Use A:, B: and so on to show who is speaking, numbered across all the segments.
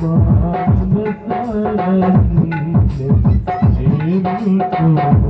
A: Thank
B: you.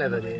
C: లేదు అది